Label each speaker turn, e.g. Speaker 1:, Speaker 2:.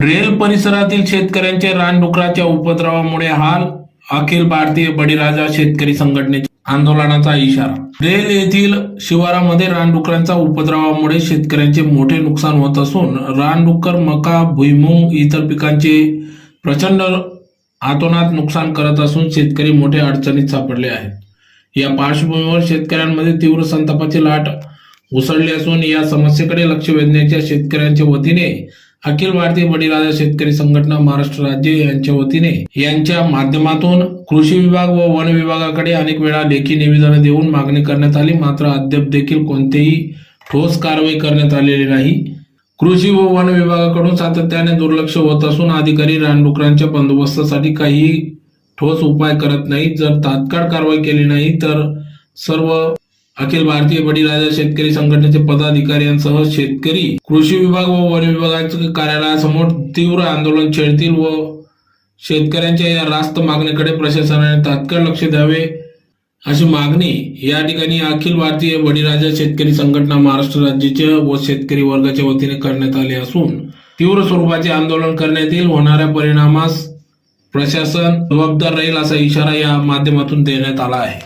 Speaker 1: Rail परिसरातील शेतकऱ्यांचे रानडुकराच्या उपद्रवामुळे हाल अखिल भारतीय बळीराजा शेतकरी संघटनेच्या आंदोलनाचा इशारा. रेल येथील शिवारामध्ये रानडुकरांच्या उपद्रवामुळे शेतकऱ्यांचे मोठे नुकसान होत असून रानडुक्कर मका भुईमूग इतर पिकांचे प्रचंड आतोनात नुकसान करत असून शेतकरी मोठ्या अडचणीत सापडले आहेत. या पार्श्वभूमीवर शेतकऱ्यांमध्ये तीव्र संतापाची लाट उसळली असून या समस्येकडे लक्ष वेधण्याच्या शेतकऱ्यांच्या वतीने अखिल भारतीय बळीराजा शेतकरी संघटना महाराष्ट्र राज्य यांच्या वतीने यांच्या माध्यमातून कृषी विभाग व वन विभागाकडे अनेक वेळा लेखी निवेदन देऊन मागणी करण्यात आली. मात्र अद्याप देखील कोणतेही ठोस कारवाई करण्यात आलेली नाही. कृषी व वन विभागाकडून सातत्याने दुर्लक्ष होत असून अधिकारी रानडुकरांच्या बंदोबस्तासाठी काही ठोस उपाय करत नाहीत. जर तात्काळ कारवाई केली नाही तर सर्व अखिल भारतीय बळीराजा शेतकरी संघटनेचे पदाधिकारी यांसह शेतकरी कृषी विभाग व वन विभागाच्या कार्यालयासमोर तीव्र आंदोलन छेडतील व शेतकऱ्यांच्या या रास्त मागणीकडे प्रशासनाने तात्काळ लक्ष द्यावे अशी मागणी या ठिकाणी अखिल भारतीय बळीराजा शेतकरी संघटना महाराष्ट्र राज्याच्या व शेतकरी वर्गाच्या वतीने करण्यात आली असून तीव्र स्वरूपाचे आंदोलन करण्यात येईल. होणाऱ्या परिणामास प्रशासन जबाबदार राहील असा इशारा या माध्यमातून देण्यात आला आहे.